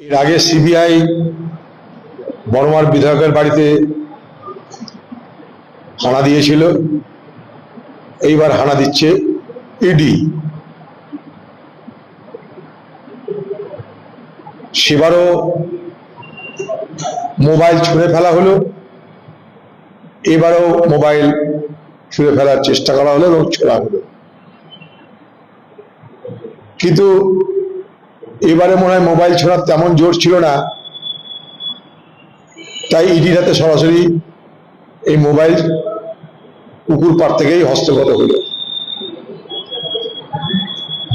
এর আগে সিবিআই বর্মার বিধায়কের বাড়িতে হানা দিয়েছিল। এইবার হানা দিচ্ছে ইডি সেবারও মোবাইল ছুঁড়ে ফেলা হলো। এবারও মোবাইল ছুঁড়ে ফেলার চেষ্টা করা হলো এবং ছোড়া হলো। কিন্তু এবারে মনে হয় মোবাইল ছোড়ার তেমন জোর ছিল না। তাই ইডির হাতে সরাসরি এই মোবাইল পুকুর পাড় থেকেই হস্তগত হলো।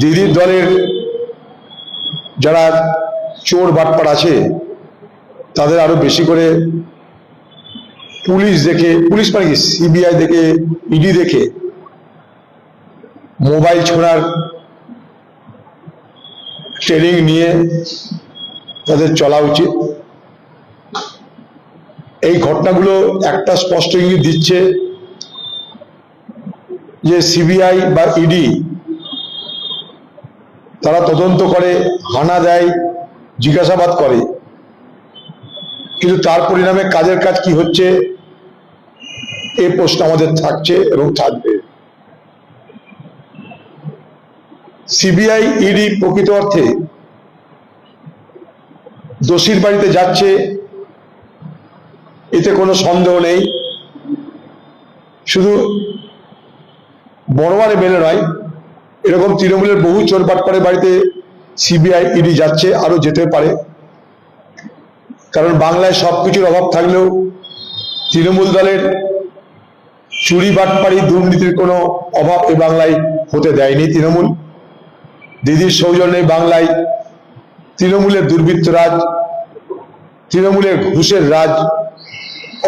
দিদির দলের যারা চোর বাটপাট আছে, তাদের আরও বেশি করে পুলিশ দেখে, পুলিশ মানে কি? সিবিআই দেখে ইডি দেখে মোবাইল ছোড়ার ট্রেনিং নিয়ে তাদের চলা উচিত। এই ঘটনাগুলো একটা স্পষ্ট ইঙ্গিত দিচ্ছে যে সিবিআই বা ইডি তারা তদন্ত করে, হানা দেয়, জিজ্ঞাসাবাদ করে। কিন্তু তার পরিণামে কাজের কাজ কি হচ্ছে, এ প্রশ্ন আমাদের থাকছে এবং থাকবে। সিবিআই ইডি প্রকৃত অর্থে দোষীর বাড়িতে যাচ্ছে, এতে কোনো সন্দেহ নেই। শুধু বড়মারে মেলে নয়, এরকম তৃণমূলের বহু চোর বাটপাড়ের বাড়িতে সিবিআই ইডি যাচ্ছে আরও যেতে পারে। কারণ বাংলায় সবকিছুর অভাব থাকলেও তৃণমূল দলের চুরি বাটপাড়ি দুর্নীতির কোনো অভাব এ বাংলায় হতে দেয়নি তৃণমূল। দিদির সৌজন্যে বাংলায় তৃণমূলের দুর্বৃত্ত রাজ, তৃণমূলের ঘুষের রাজ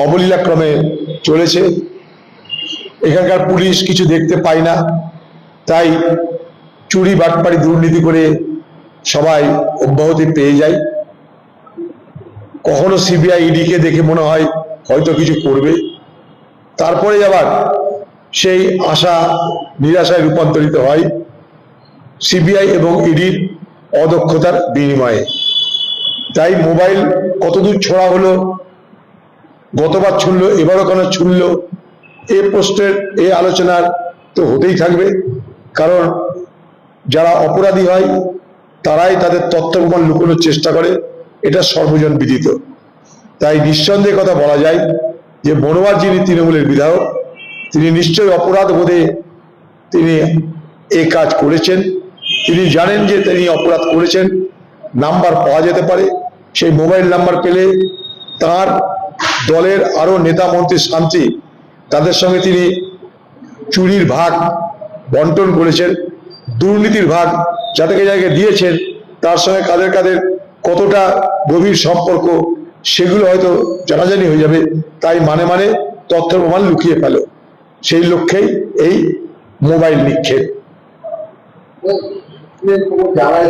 অবলীলাক্রমে চলেছে। এখানকার পুলিশ কিছু দেখতে পায় না, তাই চুরি, বাটপাড়ি, দুর্নীতি করে সবাই অব্যাহতি পেয়ে যায়। কখনো সিবিআই ইডিকে দেখে মনে হয় হয়তো কিছু করবে। তারপরে আবার সেই আশা, নিরাশায় রূপান্তরিত হয়। সিবিআই এবং ইডির অদক্ষতার বিনিময়ে। তাই মোবাইল কতদূর ছোড়া হলো, গতবার ছুড়লো, এবারও কেন ছুড়লো, এ প্রশ্নের, এ আলোচনার তো হতেই থাকবে। কারণ যারা অপরাধী হয়, তারাই তাদের তথ্য প্রমাণ লুকোনোর চেষ্টা করে, এটা সর্বজন বিদিত। তাই নিঃসন্দেহে কথা বলা যায় যে বনোয়ার যিনি তৃণমূলের বিধায়ক, তিনি নিশ্চয়ই অপরাধ বোধে তিনি এই কাজ করেছেন। তিনি জানেন যে তিনি অপরাধ করেছেন, নাম্বার পাওয়া যেতে পারে। সেই মোবাইল নাম্বার পেলে তার দলের আরও নেতা মন্ত্রী শান্তি, তাদের সঙ্গে তিনি চুরির ভাগ বন্টন করেছেন, দুর্নীতির ভাগ যাদেরকে জায়গায় দিয়েছেন, তার সঙ্গে কাদের কাদের কতটা গভীর সম্পর্ক সেগুলো হয়তো জানাজানি হয়ে যাবে, তাই মানে মানে তথ্য প্রমাণ লুকিয়ে ফেল। সেই লক্ষ্যেই এই মোবাইল নিক্ষেপ। 因为通过将来。